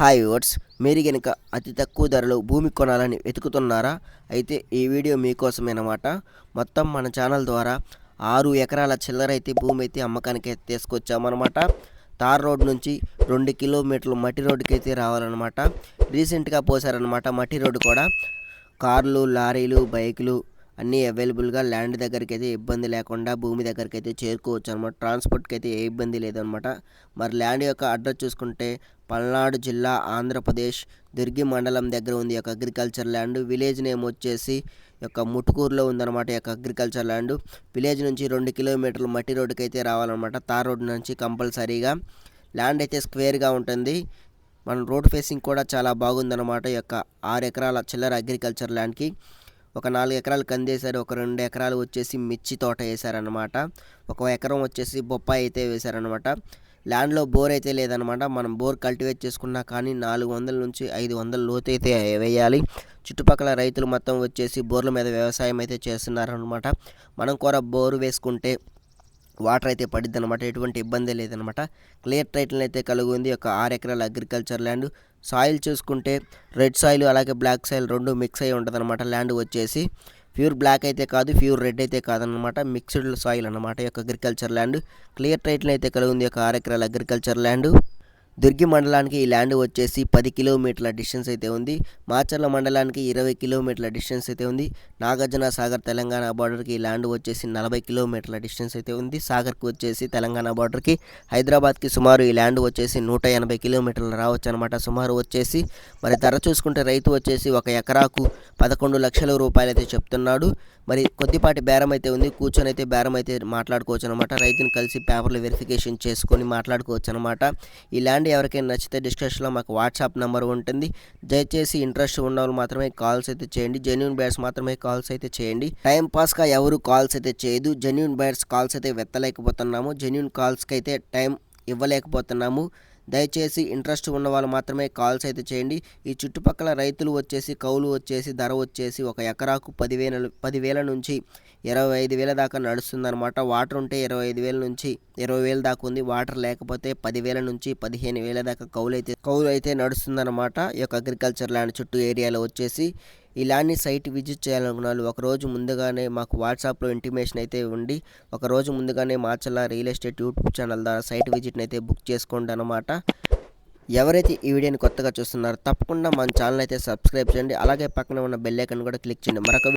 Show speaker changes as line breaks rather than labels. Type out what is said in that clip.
Hi words మీరు కనుక అతి తక్కువ ధరలో భూమి కొనాలని వెతుకుతున్నారా? అయితే ఈ వీడియో మీకోసమేనమాట. మొత్తం మన ఛానల్ ద్వారా ఆరు ఎకరాల చిల్లర అయితే భూమి అయితే అమ్మకానికి తీసుకొచ్చామన్నమాట. తార్ రోడ్ నుంచి రెండు కిలోమీటర్లు మట్టి రోడ్డుకి అయితే రావాలన్నమాట. రీసెంట్గా పోసారనమాట మట్టి రోడ్డు కూడా. కార్లు లారీలు బైకులు అన్నీ అవైలబుల్గా ల్యాండ్ దగ్గరికి అయితే ఇబ్బంది లేకుండా భూమి దగ్గరికి అయితే చేరుకోవచ్చు అనమాట ట్రాన్స్పోర్ట్కి అయితే ఏ ఇబ్బంది లేదనమాట. మరి ల్యాండ్ యొక్క అడ్రస్ చూసుకుంటే పల్నాడు జిల్లా ఆంధ్రప్రదేశ్ దుర్గి మండలం దగ్గర ఉంది యొక్క అగ్రికల్చర్ ల్యాండ్. విలేజ్ నేమ్ వచ్చేసి యొక్క ముటుకూరులో ఉందన్నమాట యొక్క అగ్రికల్చర్ ల్యాండ్. విలేజ్ నుంచి రెండు కిలోమీటర్లు మట్టి రోడ్డుకి అయితే రావాలన్నమాట తార్ రోడ్డు నుంచి కంపల్సరీగా. ల్యాండ్ అయితే స్క్వేర్గా ఉంటుంది. మన రోడ్ ఫేసింగ్ కూడా చాలా బాగుందన్నమాట యొక్క ఆరు ఎకరాల చిల్లర అగ్రికల్చర్ ల్యాండ్కి. ఒక నాలుగు ఎకరాలు కందేశారు ఒక రెండు ఎకరాలు వచ్చేసి మిర్చి తోట వేశారనమాట ఒక ఎకరం వచ్చేసి బొప్పాయి అయితే వేశారనమాట ల్యాండ్లో బోర్ అయితే లేదనమాట మనం బోర్ కల్టివేట్ చేసుకున్నా కానీ నాలుగు వందల నుంచి ఐదు వందల లోతు అయితే వేయాలి. చుట్టుపక్కల రైతులు మొత్తం వచ్చేసి బోర్ల మీద వ్యవసాయం అయితే చేస్తున్నారనమాట మనం కూడా బోరు వేసుకుంటే వాటర్ అయితే పడిద్ది అనమాట ఎటువంటి ఇబ్బంది లేదనమాట క్లియర్ టైటిల్ అయితే కలిగి ఉంది ఒక ఆరు ఎకరాల అగ్రికల్చర్ ల్యాండ్. సాయిల్ చూసుకుంటే రెడ్ సాయిల్ అలాగే బ్లాక్ సాయిల్ రెండు మిక్స్ అయి ఉంటుంది అనమాట ల్యాండ్ వచ్చేసి. ప్యూర్ బ్లాక్ అయితే కాదు ప్యూర్ రెడ్ అయితే కాదనమాట మిక్స్డ్ సాయిల్ అనమాట యొక్క అగ్రికల్చర్ ల్యాండ్. క్లియర్ టైటిల్ అయితే కలిగి ఉంది ఒక ఆరు ఎకరాల అగ్రికల్చర్ ల్యాండ్. దుర్గి మండలానికి ఈ ల్యాండ్ వచ్చేసి పది కిలోమీటర్ల డిస్టెన్స్ అయితే ఉంది. మాచర్ల మండలానికి ఇరవై కిలోమీటర్ల డిస్టెన్స్ అయితే ఉంది. నాగార్జున సాగర్ తెలంగాణ బార్డర్కి ఈ ల్యాండ్ వచ్చేసి నలభై కిలోమీటర్ల డిస్టెన్స్ అయితే ఉంది. సాగర్కి వచ్చేసి తెలంగాణ బార్డర్కి హైదరాబాద్కి సుమారు ఈ ల్యాండ్ వచ్చేసి నూట ఎనభై కిలోమీటర్లు రావచ్చు అనమాట సుమారు వచ్చేసి మరి ధర చూసుకుంటే రైతు వచ్చేసి ఒక ఎకరాకు పదకొండు లక్షల రూపాయలు అయితే చెప్తున్నాడు. మరి కొద్దిపాటి బేరం అయితే ఉంది. కూర్చొని అయితే బేరం అయితే మాట్లాడుకోవచ్చు అనమాట రైతుని కలిసి పేపర్లు వెరిఫికేషన్ చేసుకొని మాట్లాడుకోవచ్చు అనమాట ఈ ల్యాండ్ ఎవరికైనా నచ్చితే డిస్కషన్లో మాకు వాట్సాప్ నెంబర్ ఉంటుంది. దయచేసి ఇంట్రెస్ట్ ఉన్న వాళ్ళు మాత్రమే కాల్స్ అయితే చేయండి. జెన్యున్ బ్యాట్స్ మాత్రమే కాల్స్ అయితే చేయండి. టైం పాస్గా ఎవరు కాల్స్ అయితే చేయదు. జెన్యున్ బ్యాట్స్ కాల్స్ అయితే వెత్తలేకపోతున్నాము. జెన్యున్ కాల్స్కి అయితే టైం ఇవ్వలేకపోతున్నాము. దయచేసి ఇంట్రెస్ట్ ఉన్న వాళ్ళు మాత్రమే కాల్స్ అయితే చేయండి. ఈ చుట్టుపక్కల రైతులు వచ్చేసి కౌలు వచ్చేసి ధర వచ్చేసి ఒక ఎకరాకు పదివేల పదివేల నుంచి ఇరవై ఐదు వేల దాకా నడుస్తుందన్నమాట. వాటర్ ఉంటే ఇరవై ఐదు వేల నుంచి ఇరవై వేల దాకా ఉంది. వాటర్ లేకపోతే పదివేల నుంచి పదిహేను వేల దాకా కౌలు అయితే కౌలు అయితే నడుస్తుందన్నమాట. ఈ యొక్క అగ్రికల్చర్ ల్యాండ్ చుట్టూ ఏరియాలో వచ్చేసి ఈ ల్యాండ్ని సైట్ విజిట్ చేయాలనుకున్నారు ఒక ఒకరోజు ముందుగానే మాకు వాట్సాప్లో ఇంటిమేషన్ అయితే ఉండి ఒకరోజు ముందుగానే మార్చల్లా రియల్ ఎస్టేట్ యూట్యూబ్ ఛానల్ ద్వారా సైట్ విజిట్ని అయితే బుక్ చేసుకోండి అనమాట ఎవరైతే ఈ వీడియోని కొత్తగా చూస్తున్నారో తప్పకుండా మన ఛానల్ అయితే సబ్స్క్రైబ్ చేయండి. అలాగే పక్కన ఉన్న బెల్ ఐకన్ కూడా క్లిక్ చేయండి. మరొక